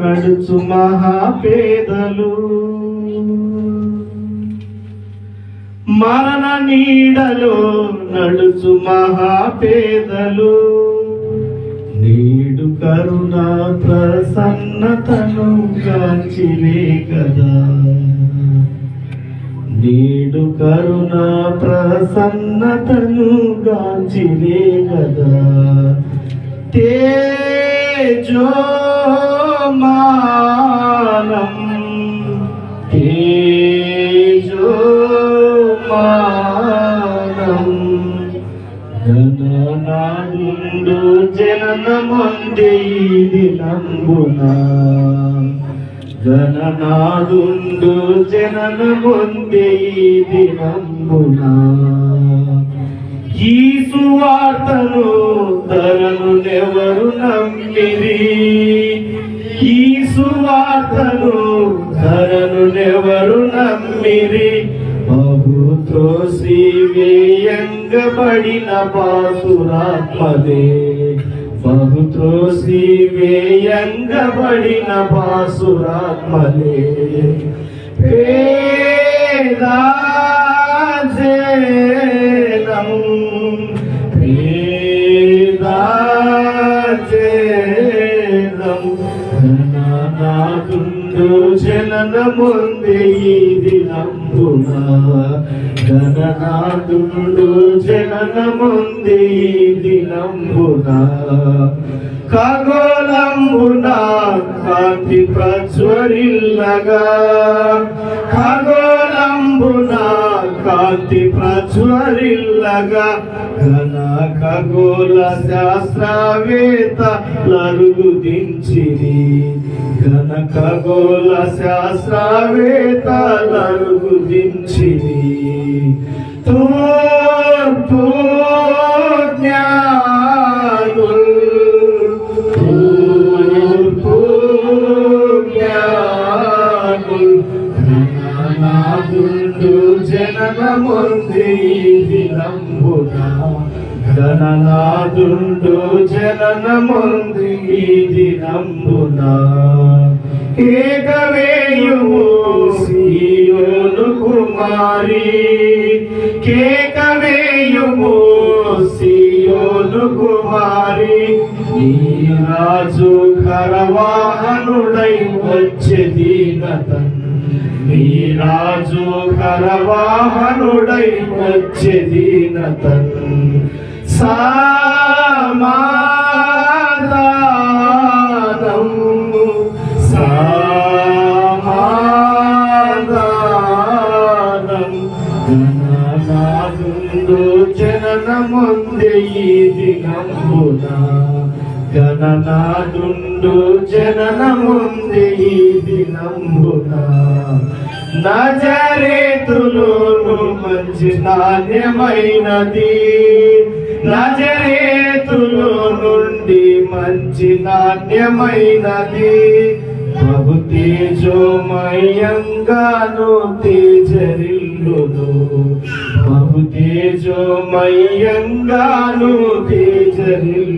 నడుచు మహాపేదలు. మరణ నీడలో నడుచు మహాపేదలు. నీడు కరుణ ప్రసన్నతను కాంచిలే కదా. నీడు కరుణ ప్రసన్నతను గాంచిలే కదా. తేజో గణనాదుండు జననమందే ఇది నంబునా. గణనాదుండు జననమందే ఇది నంబునా. ఈ సువార్తను ధరను నెవరు నమ్మిరి. ఈ సువార్తను తరను నెవరు నమ్మిరి. త్రోసి వేయంగబడిన పాసురాత్మదే బహు త్రోసి వేయంగబడిన పాసురాత్మదే పేదాజేనం పేదాజేనం ఘననాదుండు జననముంది ఈ దినంబున ఘననాదుండు జననముంది ఈ దినంబున ఖగోళంబున కాంతి ప్రజ్వరిల్లగా. ఖగోళంబున కాంతి ప్రజ్వరిల్లగా. ఘన ఖగోళ శాస్త్రవేత్త లరుగు దించిరి ఘన ఖగోళ శాస్త్రవేత్త లరుగు దించిరి తూర్పు జ్ఞానుల్ తూర్పు జ్ఞానుల్ ఘననాదుండు జననముంది దినంబున. ఘననాదుండు జననముంది దినంబున. ఏకవేయుము సీయోను కుమారి. కేకవేయుము సీయోను కుమారి. నీ రాజు కరవాహనుడై వచ్చే దీనతన్. నీ రాజు కరవాహనుడై వచ్చే దీనతన్. సమాధానం. సమాదానం జననముందే ఈ దినంబున గణనాదుండు జననముందే ఈ దినంబున నజరేతులోను మంచి నాణ్యమైనది. నజరేతులో నుండి మంచి నాణ్యమైనది. ప్రభు తేజోమయంగాను తేజరిల్లును. ప్రభు తేజోమయంగాను తేజరిల్లు